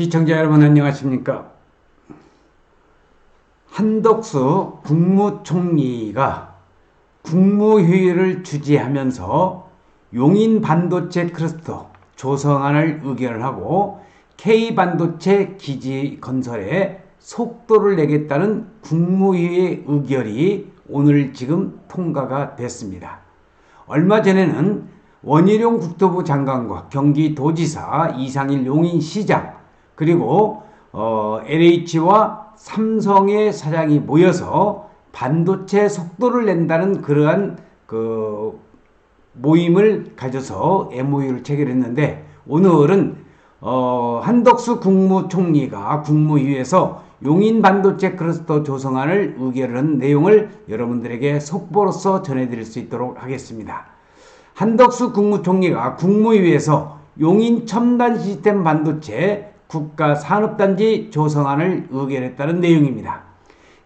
시청자 여러분 안녕하십니까? 한덕수 국무총리가 국무회의를 주재하면서 용인 반도체 클러스터 조성안을 의결을 하고 K 반도체 기지 건설에 속도를 내겠다는 국무회의 의결이 오늘 지금 통과가 됐습니다. 얼마 전에는 원희룡 국토부 장관과 경기도지사 이상일 용인시장 그리고 어, LH와 삼성의 사장이 모여서 반도체 속도를 낸다는 그러한 그 모임을 가져서 MOU를 체결했는데 오늘은 어, 한덕수 국무총리가 국무위에서 용인 반도체 클러스터 조성안을 의결을 한 내용을 여러분들에게 속보로서 전해드릴 수 있도록 하겠습니다. 한덕수 국무총리가 국무위에서 용인 첨단 시스템 반도체 국가 산업단지 조성안을 의결했다는 내용입니다.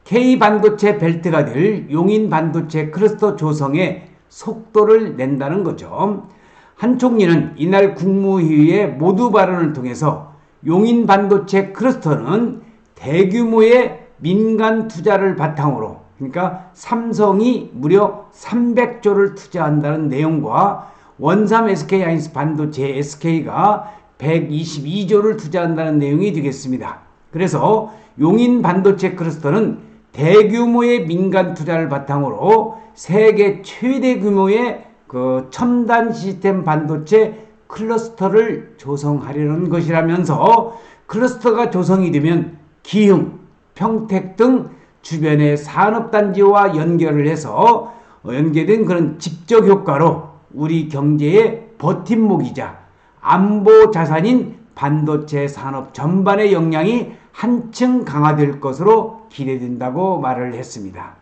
K 반도체 벨트가 될 용인 반도체 클러스터 조성에 속도를 낸다는 거죠. 한 총리는 이날 국무회의의 모두 발언을 통해서 용인 반도체 클러스터는 대규모의 민간 투자를 바탕으로 그러니까 삼성이 무려 300조를 투자한다는 내용과 원삼 SK 하이닉스 반도체 SK가 122조를 투자한다는 내용이 되겠습니다. 그래서 용인 반도체 클러스터는 대규모의 민간 투자를 바탕으로 세계 최대 규모의 그 첨단 시스템 반도체 클러스터를 조성하려는 것이라면서 클러스터가 조성이 되면 기흥, 평택 등 주변의 산업단지와 연결을 해서 연계된 그런 직접 효과로 우리 경제의 버팀목이자 안보 자산인 반도체 산업 전반의 역량이 한층 강화될 것으로 기대된다고 말을 했습니다.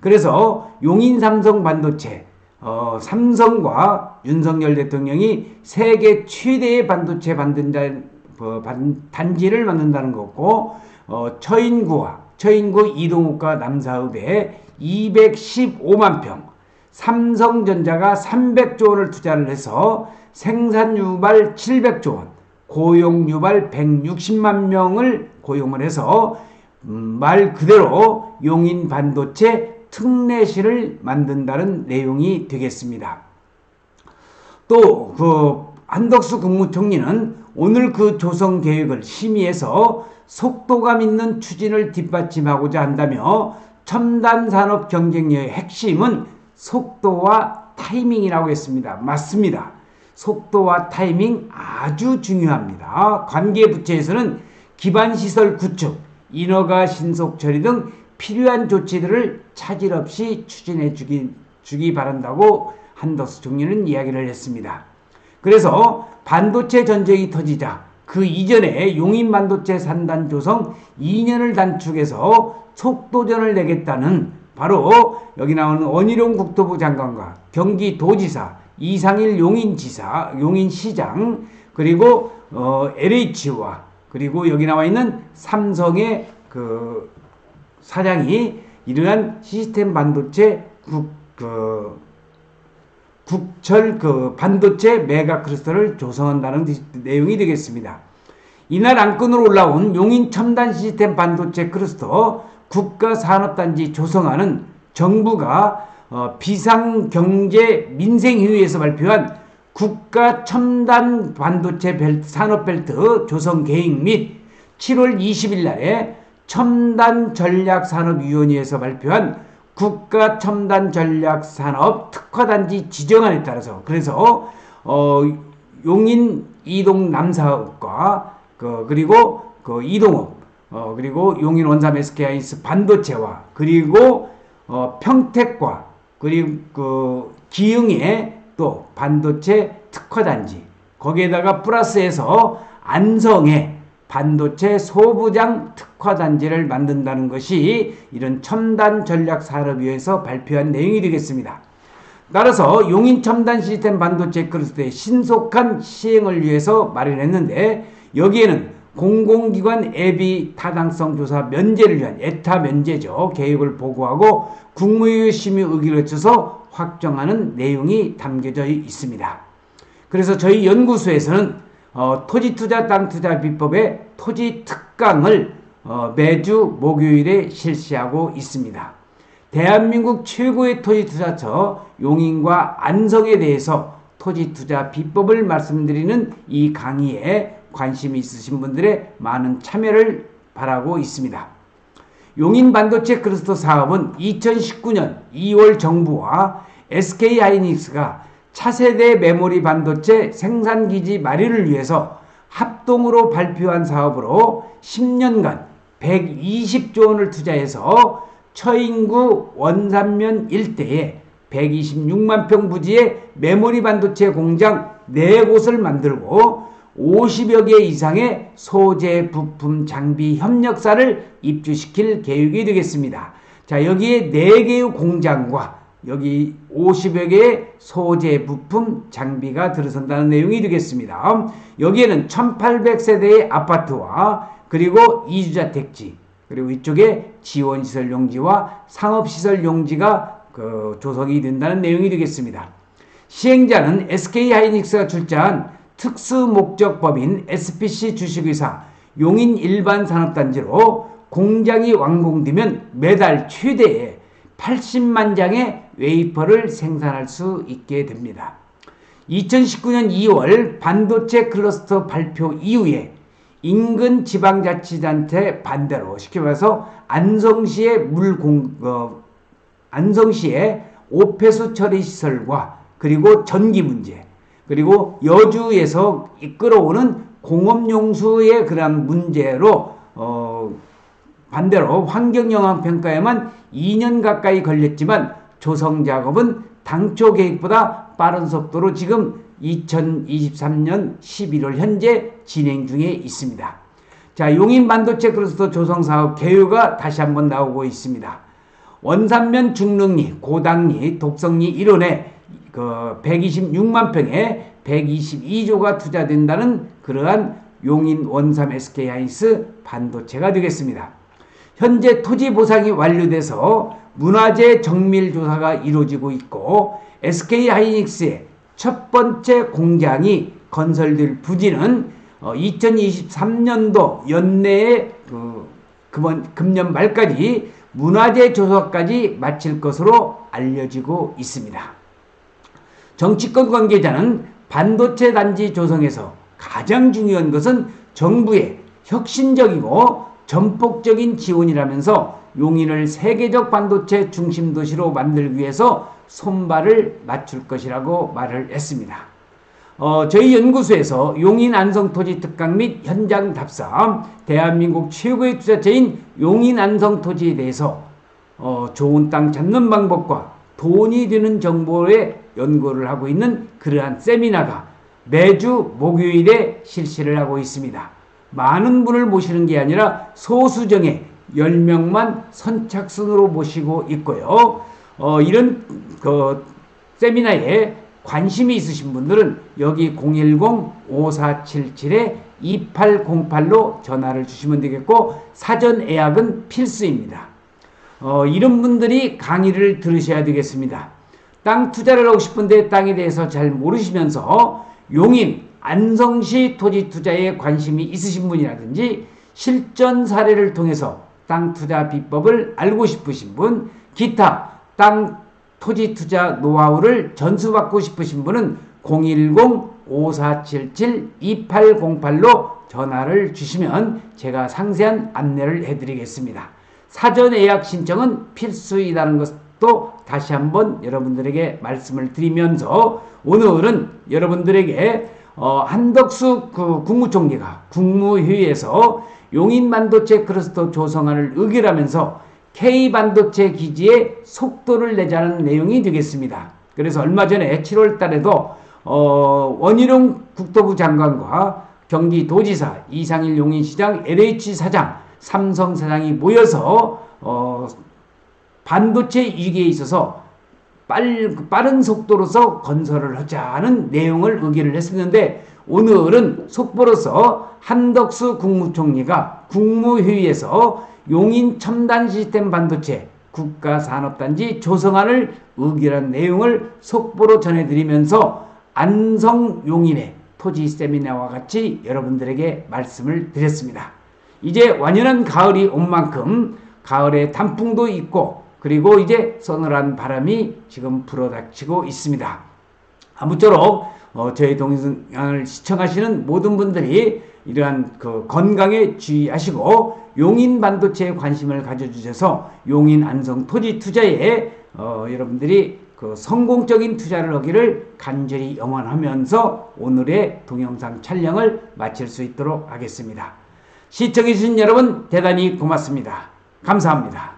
그래서 용인 삼성 반도체 어, 삼성과 윤석열 대통령이 세계 최대의 반도체 반든자, 어, 반, 단지를 만든다는 거고 어, 처인구와 처인구 이동욱과 남사읍에 215만 평, 삼성전자가 300조 원을 투자를 해서 생산 유발 700조 원, 고용 유발 160만 명을 고용을 해서 음, 말 그대로 용인 반도체 특례시를 만든다는 내용이 되겠습니다. 또 그 한덕수 국무총리는 오늘 그 조성 계획을 심의해서 속도감 있는 추진을 뒷받침하고자 한다며 첨단 산업 경쟁력의 핵심은 속도와 타이밍이라고 했습니다. 맞습니다. 속도와 타이밍 아주 중요합니다. 관계 부처에서는 기반 시설 구축, 인허가 신속 처리 등 필요한 조치들을 차질 없이 추진해 주기, 주기 바란다고 한덕수 총리는 이야기를 했습니다. 그래서 반도체 전쟁이 터지자 그 이전에 용인 반도체 산단 조성 2년을 단축해서 속도전을 내겠다는 바로 여기 나오는 원희룡 국토부 장관과 경기도지사 이상일 용인지사 용인시장 그리고 어, LH와 그리고 여기 나와 있는 삼성의 그 사장이 이러한 시스템 반도체 국, 그, 국철 그 반도체 메가 클러스터를 조성한다는 내용이 되겠습니다. 이날 안건으로 올라온 용인 첨단 시스템 반도체 클러스터 국가산업단지 조성안은 정부가 어, 비상경제 민생회의에서 발표한 국가 첨단 반도체 벨트, 산업벨트 조성 계획 및 7월 20일 날에 첨단 전략산업위원회에서 발표한 국가 첨단 전략 산업 특화단지 지정안에 따라서 그래서 어, 용인 이동 남사업과 그 그리고 그 이동업 어, 그리고 용인 원삼 SK하이스 반도체와 그리고 어, 평택과 그리고 그 기흥의 또 반도체 특화단지 거기에다가 플러스해서 안성에 반도체 소부장 특화단지를 만든다는 것이 이런 첨단 전략 산업위에서 발표한 내용이 되겠습니다. 따라서 용인 첨단 시스템 반도체 클러스터의 신속한 시행을 위해서 마련했는데 여기에는 공공기관 애비 타당성 조사 면제를 위한 에타 면제죠. 계획을 보고하고 국무회의 심의 의결을 거쳐서 확정하는 내용이 담겨져 있습니다. 그래서 저희 연구소에서는 어, 토지투자 땅투자 비법의 토지 특강을 어, 매주 목요일에 실시하고 있습니다. 대한민국 최고의 토지투자처 용인과 안성에 대해서 토지투자 비법을 말씀드리는 이 강의에 관심이 있으신 분들의 많은 참여를 바라고 있습니다. 용인 반도체 크루스터 사업은 2019년 2월 정부와 SK 하이닉스가 차세대 메모리 반도체 생산기지 마련을 위해서 합동으로 발표한 사업으로 10년간 120조 원을 투자해서 처인구 원산면 일대에 126만 평 부지의 메모리 반도체 공장 4곳을 만들고 50여 개 이상의 소재, 부품, 장비, 협력사를 입주시킬 계획이 되겠습니다. 자, 여기에 4개의 공장과 여기 50여 개의 소재, 부품, 장비가 들어선다는 내용이 되겠습니다. 여기에는 1800세대의 아파트와 그리고 이주자 택지, 그리고 이쪽에 지원시설 용지와 상업시설 용지가 그 조성이 된다는 내용이 되겠습니다. 시행자는 SK 하이닉스가 출자한 특수 목적법인 SPC 주식회사 용인 일반 산업단지로 공장이 완공되면 매달 최대의 80만 장의 웨이퍼를 생산할 수 있게 됩니다. 2019년 2월 반도체 클러스터 발표 이후에 인근 지방자치단체 반대로 말해서 안성시의 물공 어, 안성시의 오폐수 처리 시설과 그리고 전기 문제 그리고 여주에서 이끌어오는 공업용수의 그런 문제로 어, 반대로 환경영향 평가에만 2년 가까이 걸렸지만 조성 작업은 당초 계획보다 빠른 속도로 지금 2023년 11월 현재 진행 중에 있습니다. 자, 용인 반도체 클러스터 조성 사업 개요가 다시 한번 나오고 있습니다. 원산면 중릉리, 고당리, 독성리 일원에 그 126만 평에 122조가 투자된다는 그러한 용인 원삼 SK 하이스 반도체가 되겠습니다. 현재 토지 보상이 완료돼서 문화재 정밀 조사가 이루어지고 있고 SK 하이닉스의 첫 번째 공장이 건설될 부지는 2023년도 어, 연내에 그 금년 말까지 문화재 조사까지 마칠 것으로 알려지고 있습니다. 정치권 관계자는 반도체 단지 조성에서 가장 중요한 것은 정부의 혁신적이고 전폭적인 지원이라면서 용인을 세계적 반도체 중심 도시로 만들기 위해서 손발을 맞출 것이라고 말을 했습니다. 어, 저희 연구소에서 용인 안성 토지 특강 및 현장 답사, 대한민국 최고의 투자처인 용인 안성 토지에 대해서 어, 좋은 땅 찾는 방법과 돈이 되는 정보에 연구를 하고 있는 그러한 세미나가 매주 목요일에 실시를 하고 있습니다. 많은 분을 모시는 게 아니라 소수정의 10명만 선착순으로 모시고 있고요. 어, 이런 그 세미나에 관심이 있으신 분들은 여기 010-5477-2808로 전화를 주시면 되겠고 사전 예약은 필수입니다. 어, 이런 분들이 강의를 들으셔야 되겠습니다. 땅 투자를 하고 싶은데 땅에 대해서 잘 모르시면서 용인, 안성시 토지 투자에 관심이 있으신 분이라든지 실전 사례를 통해서 땅 투자 비법을 알고 싶으신 분, 기타 땅 토지 투자 노하우를 전수받고 싶으신 분은 010-5477-2808로 전화를 주시면 제가 상세한 안내를 해드리겠습니다. 사전 예약 신청은 필수이라는 것도 다시 한번 여러분들에게 말씀을 드리면서 오늘은 여러분들에게 어, 한덕수 그 국무총리가 국무회의에서 용인 반도체 클러스터 조성안을 의결하면서 K 반도체 기지에 속도를 내자는 내용이 되겠습니다. 그래서 얼마 전에 7월 달에도 어, 원희룡 국토부 장관과 경기도지사 이상일 용인시장 LH 사장 삼성 사장이 모여서 어, 반도체 위기에 있어서 빨, 빠른 속도로서 건설을 하자는 내용을 의결을 했었는데 오늘은 속보로서 한덕수 국무총리가 국무회의에서 용인 첨단 시스템 반도체 국가산업단지 조성안을 의결한 내용을 속보로 전해드리면서 안성 용인에 토지 세미나와 같이 여러분들에게 말씀을 드렸습니다. 이제 완연한 가을이 온 만큼 가을에 단풍도 있고 그리고 이제 서늘한 바람이 지금 불어닥치고 있습니다. 아무쪼록 어, 저희 동영상을 시청하시는 모든 분들이 이러한 그 건강에 주의하시고 용인 반도체에 관심을 가져주셔서 용인 안성 토지 투자에 어, 여러분들이 그 성공적인 투자를 하기를 간절히 영원하면서 오늘의 동영상 촬영을 마칠 수 있도록 하겠습니다. 시청해주신 여러분 대단히 고맙습니다. 감사합니다.